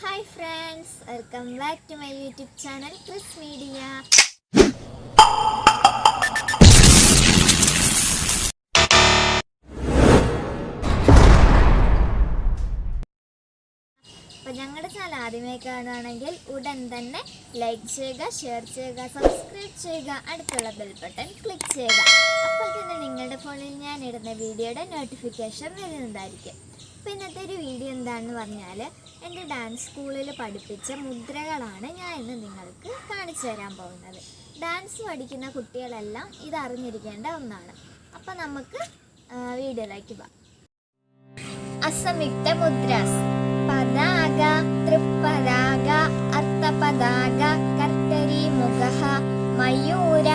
Hi friends welcome back to my YouTube channel Chris media അപ്പോൾ ഞങ്ങളുടെ channel ആദ്യമായി കാണുകയാണെങ്കിൽ ഉടൻ തന്നെ ലൈക്ക് ചെയ്യുക ഷെയർ ചെയ്യുക സബ്സ്ക്രൈബ് ചെയ്യുക അടുത്തുള്ള ബെൽ ബട്ടൺ ക്ലിക്ക് ചെയ്യുക. അപ്പോൾ തന്നെ നിങ്ങളുടെ ഫോണിൽ ഞാൻ ഇടുന്ന വീഡിയോയുടെ നോട്ടിഫിക്കേഷൻ വരുന്നതായിരിക്കും. അപ്പോൾ ഇന്നത്തെ ഒരു വീഡിയോ എന്താണെന്ന് പറഞ്ഞാൽ എന്റെ ഡാൻസ് സ്കൂളിൽ പഠിപ്പിച്ച മുദ്രകളാണ് ഞാൻ ഇന്ന് നിങ്ങൾക്ക് കാണിച്ചു തരാൻ പോകുന്നത്. ഡാൻസ് പഠിക്കുന്ന കുട്ടികളെല്ലാം ഇത് അറിഞ്ഞിരിക്കേണ്ട ഒന്നാണ്. അപ്പോൾ നമുക്ക് വീഡിയോയിലേക്ക് പോകാം. അസംയുക്ത മുദ്രാസ്. പതാക തൃപ്പതാക അർത്ഥപതാക കർത്തരി മുഖ മയൂര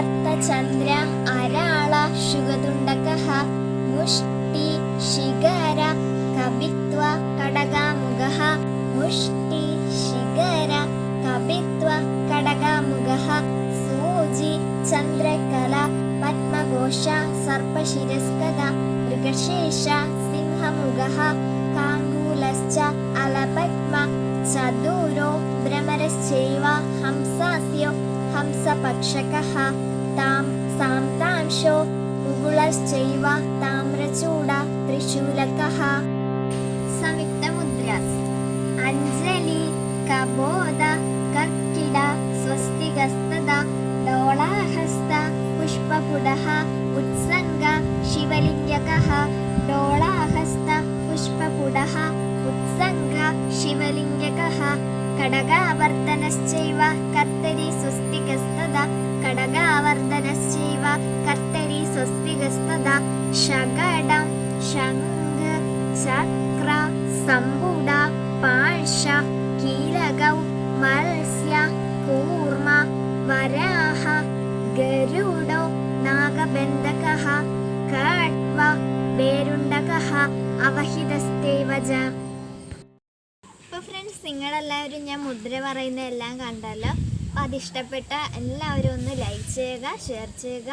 അർത്ഥചന്ദ്ര അരാള ശുഗതുണ്ടക മുഷ്ടി ശിഖര കപിത്വ കടകാമുഖ. മുഷ്ടി ശിഖര കപിത്വ കടകാമുഖ. സൂചി ചന്ദ്രകല പത്മഘോഷ സർപ്പശിരസ്കത മൃഗശേഷ സിംഹമുഖ. കാങ്കൂലശ്ച അലപത്മ ചതുരോ ഭ്രമരശ്ചൈവ ഹംസാസ്യോ ഹംസപക്ഷകഃ. താം സാംതാംശോ മുകുളശ്ചൈവ താമ്രചൂട സംയുക്ത മുദ്രാസ് അഞ്ജലി കബോധ കർക്കിട സ്വസ്തികസ്തത ഡോളാഹസ്ത പുഷ്പപുടഹ ഉത്സംഗ ശിവലിംഗകഹ ഡോളാഹസ്ത പുഷ്പപുടഹ ഉത്സംഗ ശിവലിംഗകഹ കടകാവർത്തനശ്ചൈവ കർത്തരി സ്വസ്തികസ്തത കടകാവർത്തനശ്ചൈവ കർത്തരി സ്വസ്തികസ്തത ശകടം സമ്പുട പാഴ്ഷ കീലകൗ മത്സ്യ കൂർമ വരാഹ ഗരുഡോ നാഗബന്ധകഃ കട്വ പേരുണ്ടകഃ അവഹിതസ്തേവജ ഫ്രണ്ട്സ് നിങ്ങളെല്ലാവരും ഞാൻ മുദ്ര പറയുന്ന എല്ലാം കണ്ടല്ലോ. അപ്പോൾ അതിഷ്ടപ്പെട്ട എല്ലാവരും ഒന്ന് ലൈക്ക് ചെയ്യുക ഷെയർ ചെയ്യുക.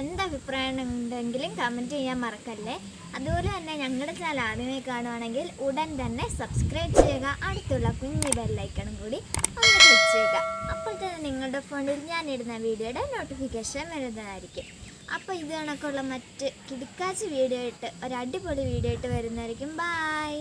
എന്ത് അഭിപ്രായം ഉണ്ടെങ്കിലും കമന്റ് ചെയ്യാൻ മറക്കല്ലേ? അതുപോലെ തന്നെ ഞങ്ങളുടെ ചാനൽ ആദ്യമായി കാണുവാണെങ്കിൽ ഉടൻ തന്നെ സബ്സ്ക്രൈബ് ചെയ്യുക. അടുത്തുള്ള കുഞ്ഞു ബെല്ലൈക്കണും കൂടി ഒന്ന് ക്ലിക്ക് ചെയ്യുക. അപ്പോൾ തന്നെ നിങ്ങളുടെ ഫോണിൽ ഞാൻ ഇടുന്ന വീഡിയോയുടെ നോട്ടിഫിക്കേഷൻ വരുന്നതായിരിക്കും. അപ്പോൾ ഇത് കണക്കുള്ള മറ്റ് കിടക്കാച്ച് വീഡിയോ ഇട്ട് ഒരു അടിപൊളി വീഡിയോ ഇട്ട് വരുന്നതായിരിക്കും. ബായ്